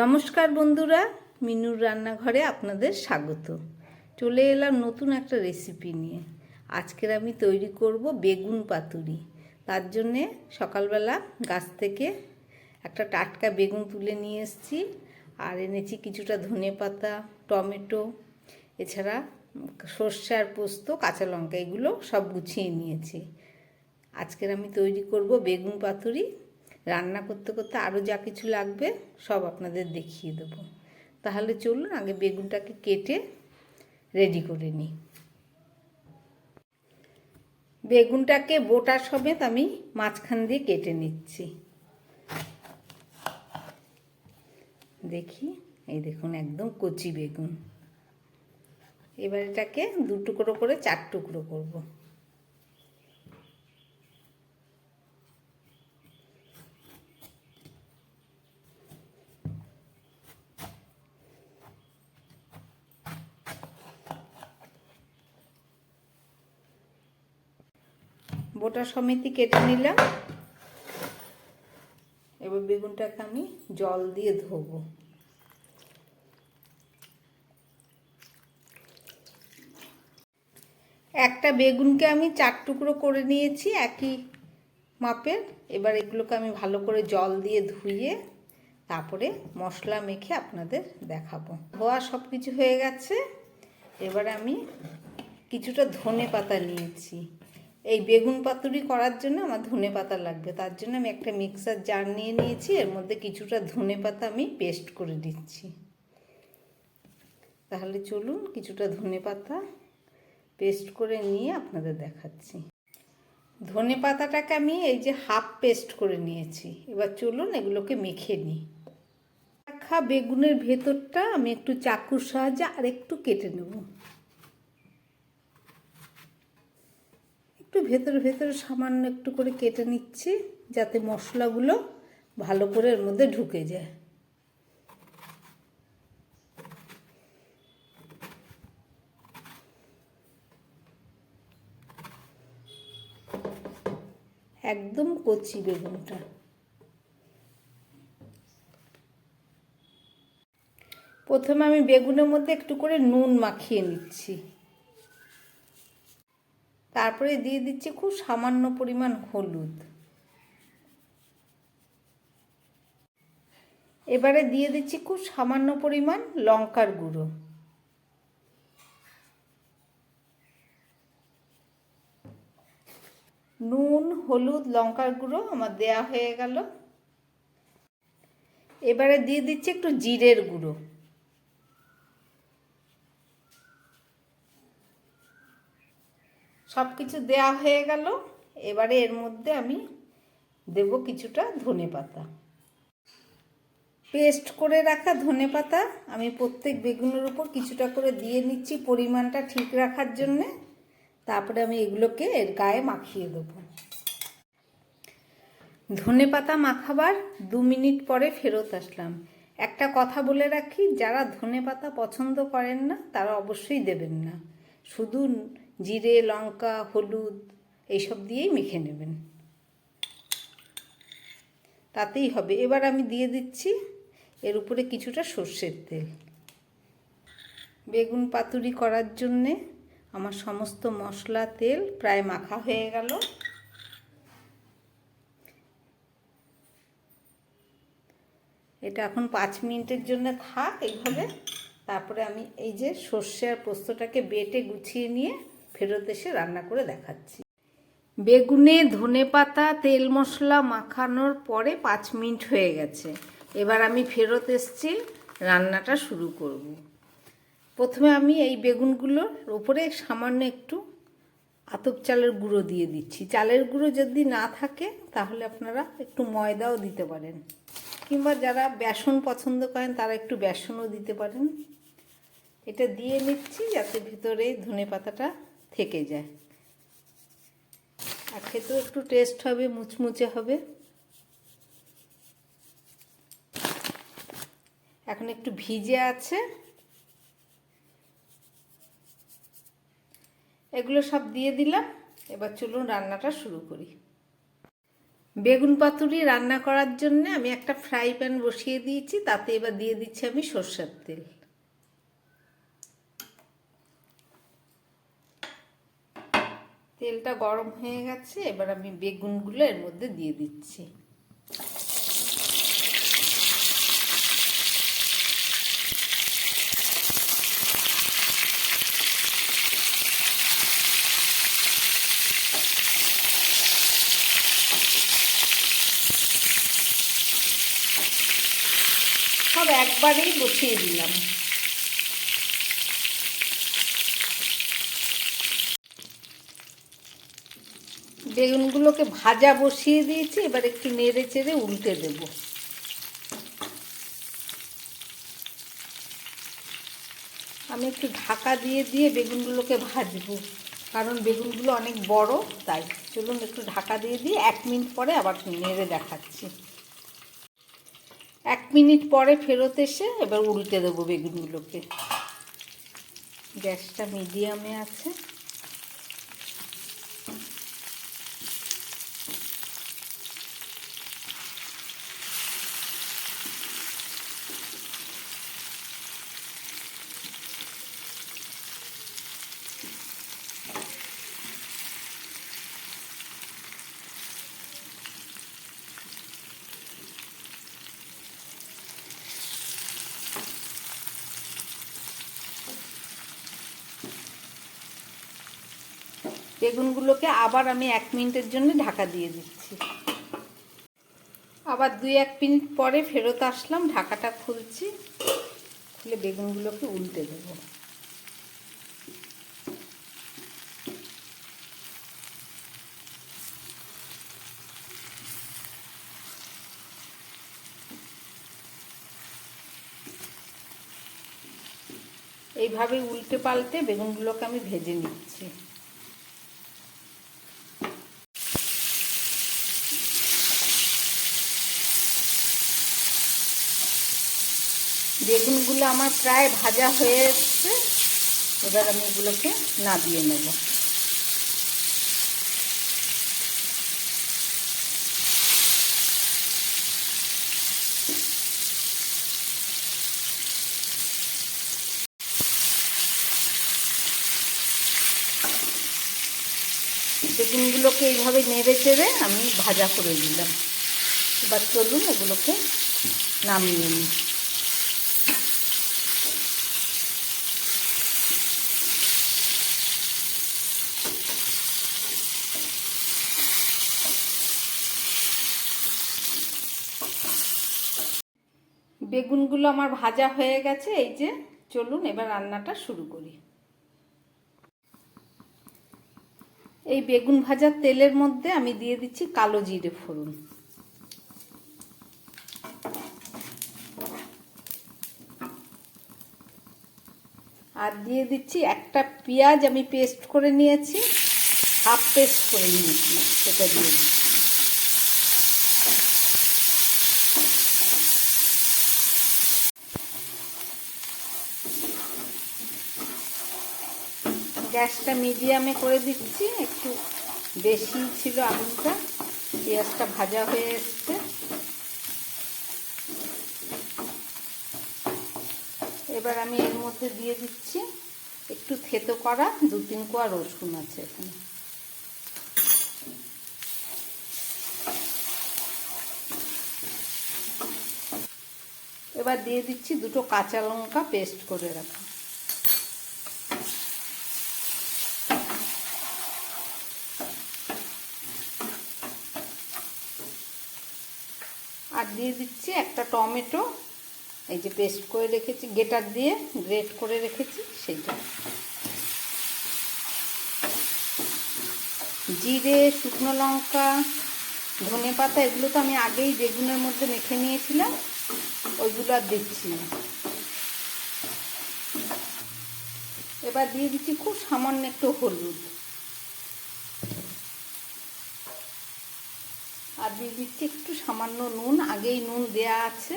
নমস্কার বন্ধুরা, মিনুর রান্নাঘরে আপনাদের স্বাগত। চলে এলাম নতুন একটা রেসিপি নিয়ে। আজকের আমি তৈরি করব বেগুন পাতুরি। তার জন্যে সকালবেলা গাছ থেকে একটা টাটকা বেগুন তুলে নিয়ে এসেছি। আর এনেছি কিছুটা ধনে পাতা, টমেটো, এছাড়া সর্ষে আর পোস্ত, কাঁচা লঙ্কা, এগুলো সব গুছিয়ে নিয়েছি। আজকের আমি তৈরি করব বেগুন পাতুরি। রান্না করতে করতে আরও যা কিছু লাগবে সব আপনাদের দেখিয়ে দেবো। তাহলে চলুন আগে বেগুনটাকে কেটে রেডি করে নিই। বেগুনটাকে বোটা সমেত আমি মাঝখান দিয়ে কেটে নিচ্ছি। দেখি, এই দেখুন একদম কচি বেগুন। এবার এটাকে দু টুকরো করে চার টুকরো করব। বোটা সমিতি কেটে নিলাম। এবার বেগুনটাকে আমি জল দিয়ে ধোবো। একটা বেগুনকে আমি চার টুকরো করে নিয়েছি একই মাপের। এবার এগুলোকে আমি ভালো করে জল দিয়ে ধুয়ে তারপরে মশলা মেখে আপনাদের দেখাবো। ধোয়া সব কিছু হয়ে গেছে। এবার আমি কিছুটা ধনে পাতা নিয়েছি। এই বেগুন পাতুরি করার জন্য আমার ধনে পাতা লাগবে। তার জন্য আমি একটা মিক্সার জার নিয়ে নিয়েছি, এর মধ্যে কিছুটা ধনে পাতা আমি পেস্ট করে দিচ্ছি তাহলে চলুন কিছুটা ধনে পাতা পেস্ট করে নিয়ে আপনাদের দেখাচ্ছি। ধনে পাতাটাকে আমি এই যে হাফ পেস্ট করে নিয়েছি। এবার চলুন এগুলোকে মেখে নিই রাখা বেগুনের ভেতরটা আমি একটু চাকুর সাহায্যে আর একটু কেটে নেব একটু ভেতরে ভেতরে সামান্য একটু করে কেটে নিচ্ছি যাতে মশলাগুলো ভালো করে এর মধ্যে ঢুকে যায়। একদম কচি বেগুনটা। প্রথমে আমি বেগুনের মধ্যে একটু করে নুন মাখিয়ে নিচ্ছি। তারপরে দিয়ে দিচ্ছি খুব সামান্য পরিমাণ হলুদ। এবারে দিয়ে দিচ্ছি খুব সামান্য পরিমাণ লঙ্কার গুঁড়ো। নুন, হলুদ, লঙ্কার গুঁড়ো আমার দেয়া হয়ে গেল। এবারে দিয়ে দিচ্ছি একটু জিরের গুঁড়ো। সব কিছু দেওয়া হয়ে গেল। এবারে এর মধ্যে আমি দেব কিছুটা ধনে পাতা। পেস্ট করে রাখা ধনে পাতা। আমি প্রত্যেক বেগুনের উপর কিছুটা করে দিয়ে নিচ্ছি পরিমাণটা ঠিক রাখার জন্যে। তারপরে আমি এগুলোকে এর গায়ে মাখিয়ে দেবো। ধনে পাতা মাখাবার দু মিনিট পরে ফেরত আসলাম। একটা কথা বলে রাখি, যারা ধনে পাতা পছন্দ করেন না, তারা অবশ্যই দেবেন না। শুধু জিরে, লঙ্কা, হলুদ এইসব দিয়েই মেখে নেবেন। তাতেই হবে। এবার আমি দিয়ে দিচ্ছি এর উপরে কিছুটা সর্ষের তেল। বেগুন পাতুরি করার জন্যে আমার সমস্ত মশলা, তেল প্রায় মাখা হয়ে গেল। এটা এখন পাঁচ মিনিটের জন্য থাক এইভাবে। তারপরে আমি এই যে সর্ষে আর পোস্তটাকে বেটে গুছিয়ে নিয়ে ফেরত এসে রান্না করে দেখাচ্ছি। বেগুনে ধনে পাতা, তেল মশলা মাখানোর পরে পাঁচ মিনিট হয়ে গেছে। এবার আমি ফেরত এসছি, রান্নাটা শুরু করব। প্রথমে আমি এই বেগুনগুলোর ওপরে সামান্য একটু আতপ চালের গুঁড়ো দিয়ে দিচ্ছি। চালের গুঁড়ো যদি না থাকে, তাহলে আপনারা একটু ময়দাও দিতে পারেন। কিংবা যারা বেসন পছন্দ করেন, তারা একটু বেসনও দিতে পারেন। এটা দিয়ে নিচ্ছি যাতে ভিতরে ধনে পাতাটা থেকে যায়। আর খেতেও একটু টেস্ট হবে, মুচমুচে হবে। এখন একটু ভিজে আছে। এগুলো সব দিয়ে দিলাম। এবার চলুন রান্নাটা শুরু করি। বেগুন পাতুরি রান্না করার জন্য আমি একটা ফ্রাই প্যান বসিয়ে দিয়েছি, তাতে এবার দিয়ে দিচ্ছি আমি সর্ষের তেল। তেলটা গরম হয়ে গেছে, এবার আমি বেগুনগুলো এর মধ্যে দিয়ে দিচ্ছি। সব একবারেই বসিয়ে দিলাম। বেগুনগুলোকে ভাজা বসিয়ে দিয়েছি, এবার একটু নেড়ে চেড়ে উল্টে দেব। আমি একটু ঢাকা দিয়ে দিয়ে বেগুনগুলোকে ভাজবো, কারণ বেগুনগুলো অনেক বড়, তাই। চলুন একটু ঢাকা দিয়ে দিয়ে এক মিনিট পরে আবার নেড়ে দেখাচ্ছি। এক মিনিট পরে ফেরত এসে এবার উল্টে দেবো বেগুনগুলোকে। গ্যাসটা মিডিয়ামে আছে। বেগুনগুলোকে আবার আমি এক মিনিটের জন্য ঢাকা দিয়ে দিচ্ছি। আবার দুই এক মিনিট পরে ফেরত আসলাম, ঢাকাটা খুলছি, খুলে বেগুনগুলোকে উল্টে দেবো। এইভাবে উল্টে পাল্টে বেগুনগুলোকে আমি ভেজে নিচ্ছি। বেগুনগুলো আমার প্রায় ভাজা হয়ে এসছে। এবার আমি এগুলোকে নাবিয়ে নেব। বেগুনগুলোকে এইভাবে নেড়ে চেড়ে আমি ভাজা করে দিলাম এবার চলুন এগুলোকে নামিয়ে নিই। বেগুনগুলো আমার ভাজা হয়ে গেছে, এই যে চলুন এবার রান্নাটা শুরু করি। এই বেগুন ভাজার তেলের মধ্যে আমি দিয়ে দিচ্ছি কালো জিরে ফোড়ন। আর দিয়ে দিচ্ছি একটা পেঁয়াজ, আমি পেস্ট করে নিয়েছি, হাফ পেস্ট করে নিয়েছি, সেটা দিয়ে দিচ্ছি। গ্যাসটা মিডিয়ামে করে দিচ্ছি, একটু বেশি ছিল আলুটা, পেঁয়াজটা ভাজা হয়ে এসছে। এবার আমি এর মধ্যে দিয়ে দিচ্ছি একটু থেতো করা, দু তিন কোয়া রসুন আছে এখানে। এবার দিয়ে দিচ্ছি দুটো কাঁচা লঙ্কা পেস্ট করে রাখা আর দিয়ে দিচ্ছি একটা টমেটো, এই যে পেস্ট করে রেখেছি গেটার দিয়ে গ্রেট করে রেখেছি সেইটা জিরে, শুকনো লঙ্কা, ধনে পাতা, এগুলো তো আমি আগেই বেগুনের মধ্যে মেখে নিয়েছিলাম, ওইগুলো আর দিচ্ছি এবার দিয়ে দিচ্ছি খুব সামান্য একটু হলুদ। দিয়ে দিচ্ছি। একটু সামান্য নুন, আগেই নুন দেয়া আছে।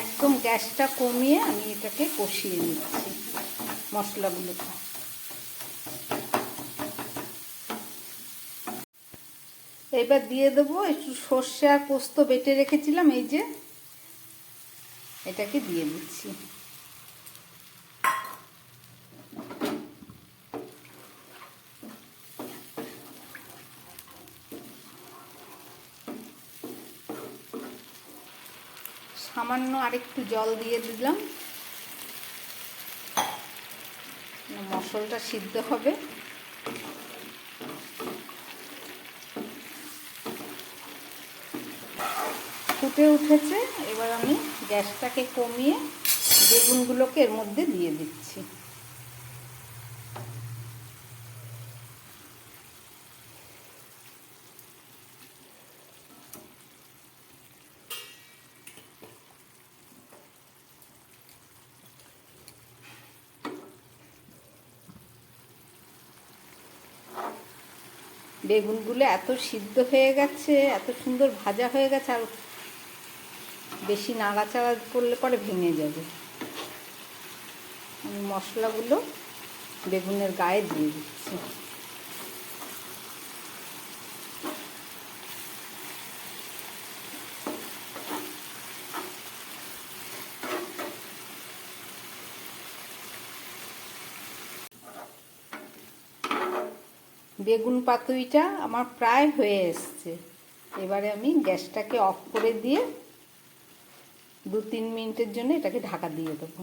একদম গ্যাসটা কমিয়ে আমি এটাকে কষিয়ে নিচ্ছি মশলাগুলোকে। এবার দিয়ে দেবো একটু সর্ষে আর পোস্ত বেটে রেখেছিলাম, এই যে এটাকে দিয়ে দিচ্ছি। সামান্য আরেকটু জল দিয়ে দিলাম। মশলটা সিদ্ধ হবে। ফুটে উঠেছে। এবার আমি গ্যাসটাকে কমিয়ে বেগুনগুলোকে এর মধ্যে দিয়ে দিচ্ছি। বেগুনগুলো এত সিদ্ধ হয়ে গেছে, এত সুন্দর ভাজা হয়ে গেছে, আর বেশি নাড়াচাড়া করলে পরে ভেঙে যাবে। মশলাগুলো বেগুনের গায়ে দিয়ে দিচ্ছি। বেগুন পাতুইটা আমার প্রায় হয়ে এসছে। এবারে আমি গ্যাসটাকে অফ করে দিয়ে দু তিন মিনিটের জন্য এটাকে ঢাকা দিয়ে দেবো।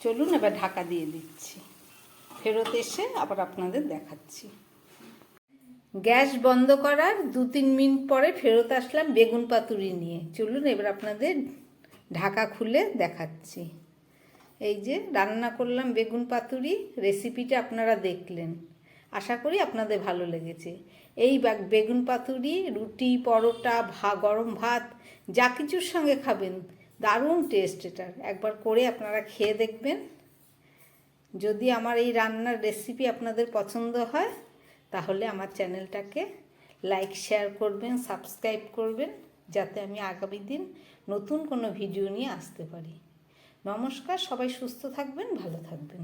চলুন এবার ঢাকা দিয়ে দিচ্ছি। ফেরত এসে আবার আপনাদের দেখাচ্ছি। গ্যাস বন্ধ করার দু তিন মিনিট পরে ফেরত আসলাম বেগুন পাতুরি নিয়ে। চলুন এবার আপনাদের ঢাকা খুলে দেখাচ্ছি। এই যে রান্না করলাম বেগুন পাতুরি রেসিপিটা আপনারা দেখলেন। আশা করি আপনাদের ভালো লেগেছে। এই বেগুন পাতুরি, রুটি, পরোটা, ভা, গরম ভাত, যা কিছুর সঙ্গে খাবেন, দারুণ টেস্ট এটার। একবার করে আপনারা খেয়ে দেখবেন। যদি আমার এই রান্নার রেসিপি আপনাদের পছন্দ হয়, তাহলে আমার চ্যানেলটাকে লাইক শেয়ার করবেন সাবস্ক্রাইব করবেন। যাতে আমি আগামী দিন নতুন কোনো ভিডিও নিয়ে আসতে পারি। নমস্কার, সবাই সুস্থ থাকবেন, ভালো থাকবেন।